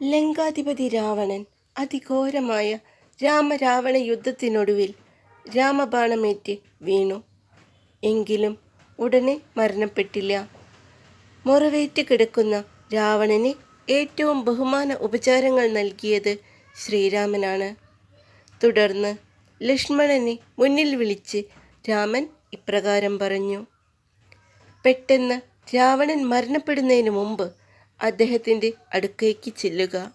ലങ്കാധിപതി രാവണൻ അതിഘോരമായ രാമരാവണ യുദ്ധത്തിനൊടുവിൽ രാമബാണമേറ്റ് വീണു. എങ്കിലും ഉടനെ മരണപ്പെട്ടില്ല. മുറിവേറ്റ് കിടക്കുന്ന രാവണന് ഏറ്റവും ബഹുമാന ഉപചാരങ്ങൾ നൽകിയത് ശ്രീരാമനാണ്. തുടർന്ന് ലക്ഷ്മണനെ മുന്നിൽ വിളിച്ച് രാമൻ ഇപ്രകാരം പറഞ്ഞു പെട്ടെന്ന് രാവണൻ മരണപ്പെടുന്നതിന് മുമ്പ് അദ്ദേഹത്തിന്റെ അടുക്കേക്ക് ചെല്ലുക.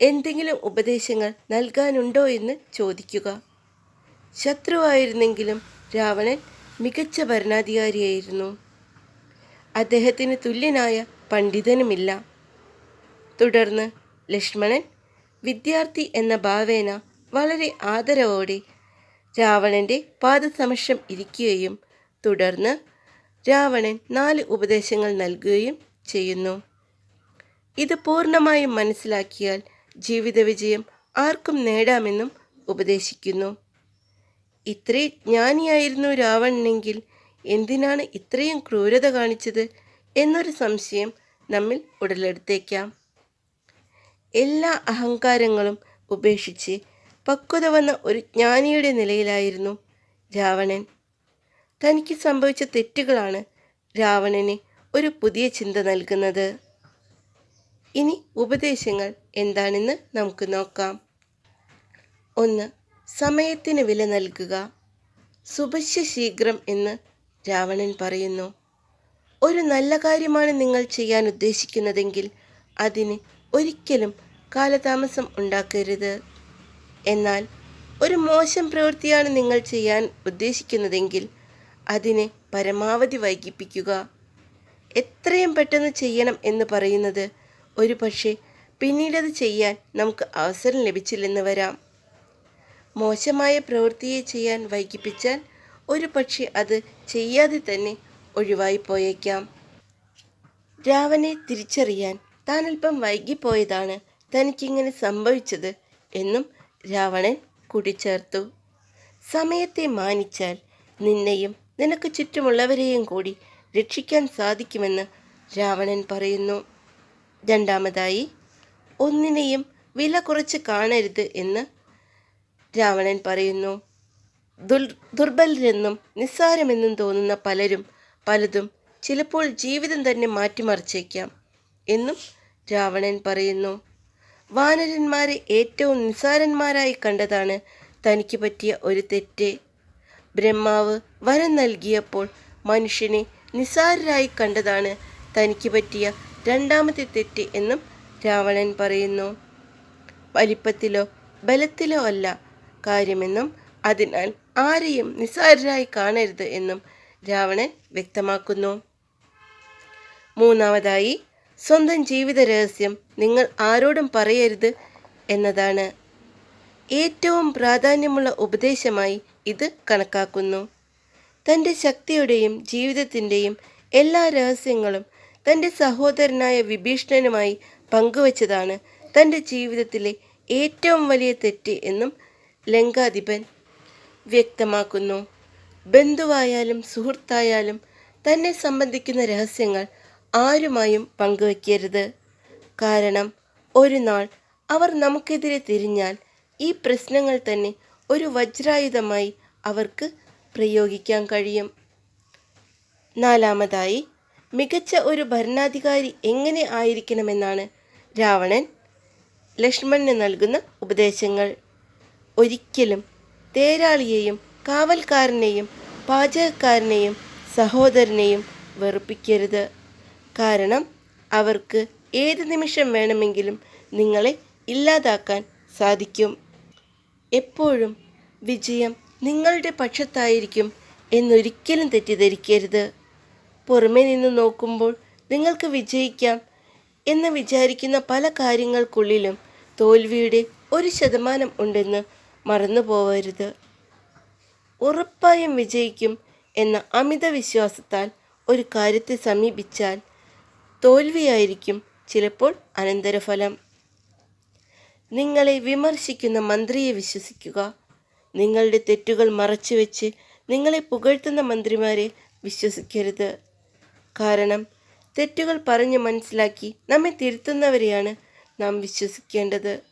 എന്തെങ്കിലും ഉപദേശങ്ങൾ നൽകാനുണ്ടോ എന്ന് ചോദിക്കുക. ശത്രുവായിരുന്നെങ്കിലും രാവണൻ മികച്ച ഭരണാധികാരിയായിരുന്നു. അദ്ദേഹത്തിന് തുല്യനായ പണ്ഡിതനുമില്ല. തുടർന്ന് ലക്ഷ്മണൻ വിദ്യാർത്ഥി എന്ന ഭാവേന വളരെ ആദരവോടെ രാവണന്റെ പാദസമക്ഷം ഇരിക്കുകയും തുടർന്ന് രാവണൻ നാല് ഉപദേശങ്ങൾ നൽകുകയും ചെയ്യുന്നു. ഇത് പൂർണമായും മനസ്സിലാക്കിയാൽ ജീവിത വിജയം ആർക്കും നേടാമെന്നും ഉപദേശിക്കുന്നു. ഇത്രേ ജ്ഞാനിയായിരുന്നു രാവണനെങ്കിൽ എന്തിനാണ് ഇത്രയും ക്രൂരത കാണിച്ചത് എന്നൊരു സംശയം നമ്മിൽ ഉടലെടുത്തേക്കാം. എല്ലാ അഹങ്കാരങ്ങളും ഉപേക്ഷിച്ച് പക്വത വന്ന ഒരു ജ്ഞാനിയുടെ നിലയിലായിരുന്നു രാവണൻ. തനിക്ക് സംഭവിച്ച തെറ്റുകളാണ് രാവണന് ഒരു പുതിയ ചിന്ത നൽകുന്നത്. ഇനി ഉപദേശങ്ങൾ എന്താണെന്ന് നമുക്ക് നോക്കാം. ഒന്ന് സമയത്തിന് വില നൽകുക. സുഭശ്യ ശീഘ്രം എന്ന് രാവണൻ പറയുന്നു. ഒരു നല്ല കാര്യമാണ് നിങ്ങൾ ചെയ്യാൻ ഉദ്ദേശിക്കുന്നതെങ്കിൽ അതിന് ഒരിക്കലും കാലതാമസം ഉണ്ടാക്കരുത്. എന്നാൽ ഒരു മോശം പ്രവൃത്തിയാണ് നിങ്ങൾ ചെയ്യാൻ ഉദ്ദേശിക്കുന്നതെങ്കിൽ അതിനെ പരമാവധി വൈകിപ്പിക്കുക. എത്രയും പെട്ടെന്ന് ചെയ്യണം എന്ന് പറയുന്നത് ഒരു പക്ഷേ പിന്നീടത് ചെയ്യാൻ നമുക്ക് അവസരം ലഭിച്ചില്ലെന്ന് വരാം. മോശമായ പ്രവൃത്തിയെ ചെയ്യാൻ വൈകിപ്പിച്ചാൽ ഒരു പക്ഷേ അത് ചെയ്യാതെ തന്നെ ഒഴിവായി പോയേക്കാം രാവനെ തിരിച്ചറിയാൻ താൻ അല്പം വൈകിപ്പോയതാണ് തനിക്കിങ്ങനെ സംഭവിച്ചത് എന്നും രാവണൻ കൂട്ടിച്ചേർത്തു. സമയത്തെ മാനിച്ചാൽ നിന്നെയും നിനക്ക് ചുറ്റുമുള്ളവരെയും കൂടി രക്ഷിക്കാൻ സാധിക്കുമെന്ന് രാവണൻ പറയുന്നു. രണ്ടാമതായി ഒന്നിനെയും വില കുറച്ച് കാണരുത് എന്ന് രാവണൻ പറയുന്നു. ദുർ ദുർബലരെന്നും നിസ്സാരമെന്നും തോന്നുന്ന പലരും പലതും ചിലപ്പോൾ ജീവിതം തന്നെ മാറ്റിമറിച്ചേക്കാം എന്നും രാവണൻ പറയുന്നു. വാനരന്മാരെ ഏറ്റവും നിസ്സാരന്മാരായി കണ്ടതാണ് തനിക്ക് പറ്റിയ ഒരു തെറ്റ്. ബ്രഹ്മാവ് വരം നൽകിയപ്പോൾ മനുഷ്യനെ നിസ്സാരരായി കണ്ടതാണ് തനിക്ക് പറ്റിയ രണ്ടാമത്തെ തെറ്റ് എന്നും രാവണൻ പറയുന്നു. വലിപ്പത്തിലോ ബലത്തിലോ അല്ല കാര്യമെന്നും അതിനാൽ ആരെയും നിസ്സാരരായി കാണരുത് എന്നും രാവണൻ വ്യക്തമാക്കുന്നു. മൂന്നാമതായി സ്വന്തം ജീവിത രഹസ്യം നിങ്ങൾ ആരോടും പറയരുത് എന്നതാണ്. ഏറ്റവും പ്രാധാന്യമുള്ള ഉപദേശമായി ഇത് കണക്കാക്കുന്നു. തന്റെ ശക്തിയുടെയും ജീവിതത്തിന്റെയും എല്ലാ രഹസ്യങ്ങളും തന്റെ സഹോദരനായ വിഭീഷണനുമായി പങ്കുവച്ചതാണ് തന്റെ ജീവിതത്തിലെ ഏറ്റവും വലിയ തെറ്റ് എന്നും ലങ്കാധിപൻ വ്യക്തമാക്കുന്നു. ബന്ധുവായാലും സുഹൃത്തായാലും തന്നെ സംബന്ധിക്കുന്ന രഹസ്യങ്ങൾ ആരുമായും പങ്കുവയ്ക്കരുത്. കാരണം ഒരു നാൾ അവർ നമുക്കെതിരെ തിരിഞ്ഞാൽ ഈ പ്രശ്നങ്ങൾ തന്നെ ഒരു വജ്രായുധമായി അവർക്ക് പ്രയോഗിക്കാൻ കഴിയും. നാലാമതായി മികച്ച ഒരു ഭരണാധികാരി എങ്ങനെ ആയിരിക്കണമെന്നാണ് രാവണൻ ലക്ഷ്മണന് നൽകുന്ന ഉപദേശങ്ങൾ. ഒരിക്കലും തേരാളിയെയും കാവൽക്കാരനെയും പാചകക്കാരനെയും സഹോദരനെയും വെറുപ്പിക്കരുത്. കാരണം അവർക്ക് ഏത് നിമിഷം വേണമെങ്കിലും നിങ്ങളെ ഇല്ലാതാക്കാൻ സാധിക്കും. എപ്പോഴും വിജയം നിങ്ങളുടെ പക്ഷത്തായിരിക്കും എന്നൊരിക്കലും തെറ്റിദ്ധരിക്കരുത്. പുറമേ നിന്ന് നോക്കുമ്പോൾ നിങ്ങൾക്ക് വിജയിക്കാം എന്ന് വിചാരിക്കുന്ന പല കാര്യങ്ങൾക്കുള്ളിലും തോൽവിയുടെ ഒരു ശതമാനം ഉണ്ടെന്ന് മറന്നു പോവരുത്. ഉറപ്പായും വിജയിക്കും എന്ന അമിത വിശ്വാസത്താൽ ഒരു കാര്യത്തെ സമീപിച്ചാൽ തോൽവിയായിരിക്കും ചിലപ്പോൾ അനന്തരഫലം. നിങ്ങളെ വിമർശിക്കുന്ന മന്ത്രിയെ വിശ്വസിക്കുക. നിങ്ങളുടെ തെറ്റുകൾ മറച്ചുവെച്ച് നിങ്ങളെ പുകഴ്ത്തുന്ന മന്ത്രിമാരെ വിശ്വസിക്കരുത്. കാരണം തെറ്റുകൾ പറഞ്ഞ് മനസ്സിലാക്കി നമ്മെ തിരുത്തുന്നവരെയാണ് നാം വിശ്വസിക്കേണ്ടത്.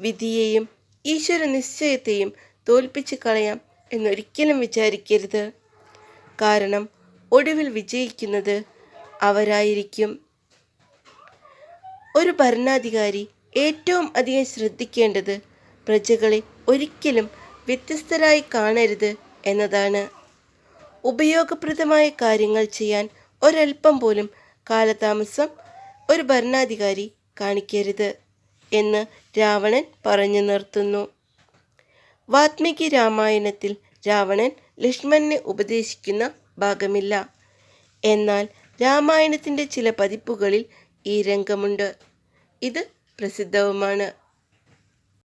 വിധിയെയും ഈശ്വര നിശ്ചയത്തെയും തോൽപ്പിച്ച് കളയാം എന്നൊരിക്കലും വിചാരിക്കരുത്. കാരണം ഒടുവിൽ വിജയിക്കുന്നത് അവരായിരിക്കും. ഒരു ഭരണാധികാരി ഏറ്റവും അധികം ശ്രദ്ധിക്കേണ്ടത് പ്രജകളെ ഒരിക്കലും വ്യത്യസ്തരായി കാണരുത് എന്നതാണ്. ഉപയോഗപ്രദമായ കാര്യങ്ങൾ ചെയ്യാൻ ഒരൽപ്പം പോലും കാലതാമസം ഒരു ഭരണാധികാരി കാണിക്കരുത് എന്ന് രാവണൻ പറഞ്ഞു നിർത്തുന്നു. വാത്മീകി രാമായണത്തിൽ രാവണൻ ലക്ഷ്മണനെ ഉപദേശിക്കുന്ന ഭാഗമില്ല. എന്നാൽ രാമായണത്തിന്റെ ചില പതിപ്പുകളിൽ ഈ രംഗമുണ്ട്. ഇത് പ്രസിദ്ധവുമാണ്.